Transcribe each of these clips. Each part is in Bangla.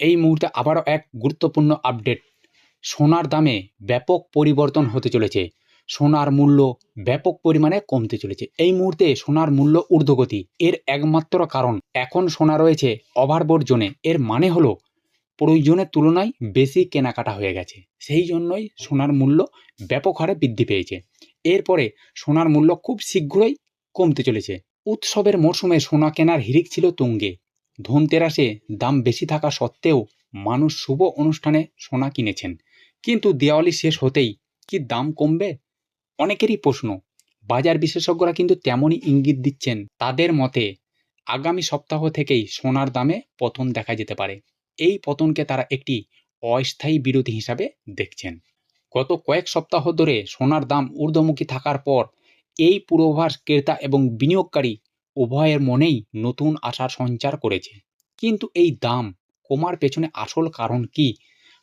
এই মুহূর্তে আবারও এক গুরুত্বপূর্ণ আপডেট সোনার দামে ব্যাপক পরিবর্তন হতে চলেছে। সোনার মূল্য ব্যাপক পরিমাণে কমতে চলেছে। এই মুহূর্তে সোনার মূল্য ঊর্ধ্বগতি, এর একমাত্র কারণ। এখন সোনা রয়েছে ওভারবোর্ড জোনে এর মানে হলো প্রয়োজনের তুলনায় বেশি কেনাকাটা হয়ে গেছে। সেই জন্যই সোনার মূল্য ব্যাপক হারে বৃদ্ধি পেয়েছে। এরপরে সোনার মূল্য খুব শীঘ্রই কমতে চলেছে। উৎসবের মরশুমে সোনা কেনার হিড়িক ছিল তুঙ্গে। ধনতেরাসে দাম বেশি থাকা সত্ত্বেও মানুষ শুভ অনুষ্ঠানে সোনা কিনেছেন। কিন্তু দেওয়ালি শেষ হতেই কি দাম কমবে? অনেকেরই প্রশ্ন। বাজার বিশেষজ্ঞরা কিন্তু তেমনই ইঙ্গিত দিচ্ছেন তাদের মতে আগামী সপ্তাহ থেকেই সোনার দামে পতন দেখা যেতে পারে। এই পতনকে তারা একটি অস্থায়ী বিরতি হিসাবে দেখছেন। গত কয়েক সপ্তাহ ধরে সোনার দাম ঊর্ধ্বমুখী থাকার পর এই পূর্বাভাস ক্রেতা এবং বিনিয়োগকারী উভয়ের মনেই নতুন আশার সঞ্চার করেছে। কিন্তু এই দাম কমার পেছনে আসল কারণ কি?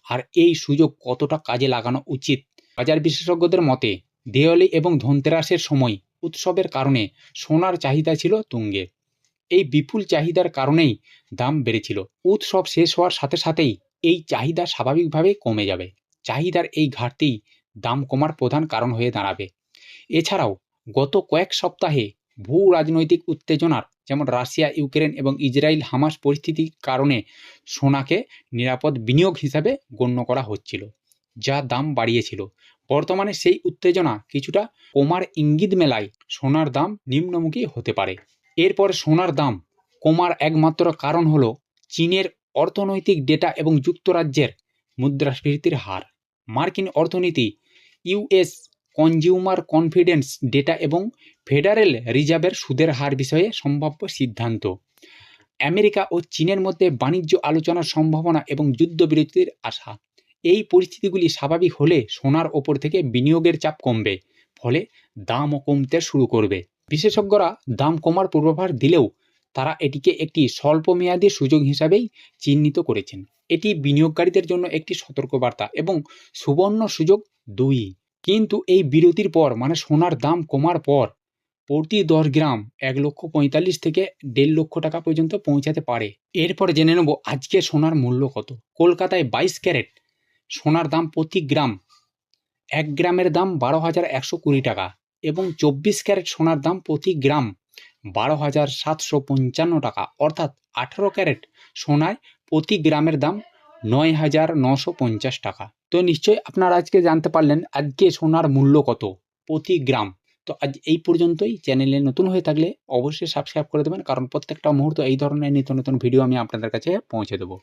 আর এই সুযোগ কতটা কাজে লাগানো উচিত? বাজার বিশেষজ্ঞদের মতে, দেওয়ালি এবং ধনতেরাসের সময় উৎসবের কারণে সোনার চাহিদা ছিল তুঙ্গে। এই বিপুল চাহিদার কারণেই দাম বেড়েছিল। উৎসব শেষ হওয়ার সাথে সাথেই এই চাহিদা স্বাভাবিকভাবে কমে যাবে। চাহিদার এই ঘাটতি দাম কমার প্রধান কারণ হয়ে দাঁড়াবে। এছাড়াও গত কয়েক সপ্তাহে ভূ রাজনৈতিক উত্তেজনার, যেমন রাশিয়া, ইউক্রেন এবং ইসরায়েল হামাস পরিস্থিতির কারণে সোনাকে নিরাপদ বিনিয়োগ হিসাবে গণ্য করা হচ্ছিল, যা দাম বাড়িয়েছিল। বর্তমানে সেই উত্তেজনা কিছুটা কমার ইঙ্গিত মেলায় সোনার দাম নিম্নমুখী হতে পারে। এরপর সোনার দাম কমার একমাত্র কারণ হলো চীনের অর্থনৈতিক ডেটা এবং যুক্তরাজ্যের মুদ্রাস্ফীতির হার। মার্কিন অর্থনীতি, ইউএস কনজিউমার কনফিডেন্স ডেটা এবং ফেডারেল রিজার্ভের সুদের হার বিষয়ে সম্ভাব্য সিদ্ধান্ত। আমেরিকা ও চীনের মধ্যে বাণিজ্য আলোচনার সম্ভাবনা এবং যুদ্ধবিরতির আশা। এই পরিস্থিতিগুলি স্বাভাবিক হলে সোনার ওপর থেকে বিনিয়োগের চাপ কমবে, ফলে দামও কমতে শুরু করবে। বিশেষজ্ঞরা দাম কমার পূর্বাভাস দিলেও তারা এটিকে একটি স্বল্পমেয়াদী সুযোগ হিসাবেই চিহ্নিত করেছেন। এটি বিনিয়োগকারীদের জন্য একটি সতর্কবার্তা এবং সুবর্ণ সুযোগ দুই। কিন্তু এই বিরতির পর মানে সোনার দাম কমার পর, প্রতি দশ গ্রাম এক লক্ষ পঁয়তাল্লিশ থেকে দেড় লক্ষ টাকা পর্যন্ত পৌঁছাতে পারে। এরপর জেনে নেব আজকে সোনার মূল্য কত। কলকাতায় বাইশ ক্যারেট, সোনার দাম প্রতি গ্রাম এক গ্রামের দাম বারো হাজার একশো কুড়ি টাকা এবং চব্বিশ ক্যারেট সোনার দাম প্রতি গ্রাম বারো হাজার সাতশো পঞ্চান্ন টাকা। অর্থাৎ আঠেরো ক্যারেট সোনায় প্রতি গ্রামের দাম নয় হাজার নশো পঞ্চাশ টাকা। তো নিশ্চয়ই আপনারা আজকে জানতে পারলেন আজকে সোনার মূল্য কত প্রতি গ্রাম। তো আজ এই পর্যন্তই। চ্যানেলে নতুন হয়ে থাকলে অবশ্যই সাবস্ক্রাইব করে দেবেন। কারণ প্রত্যেকটা মুহূর্ত এই ধরনের নিত্য নতুন ভিডিও আমি আপনাদের কাছে পৌঁছে দেবো।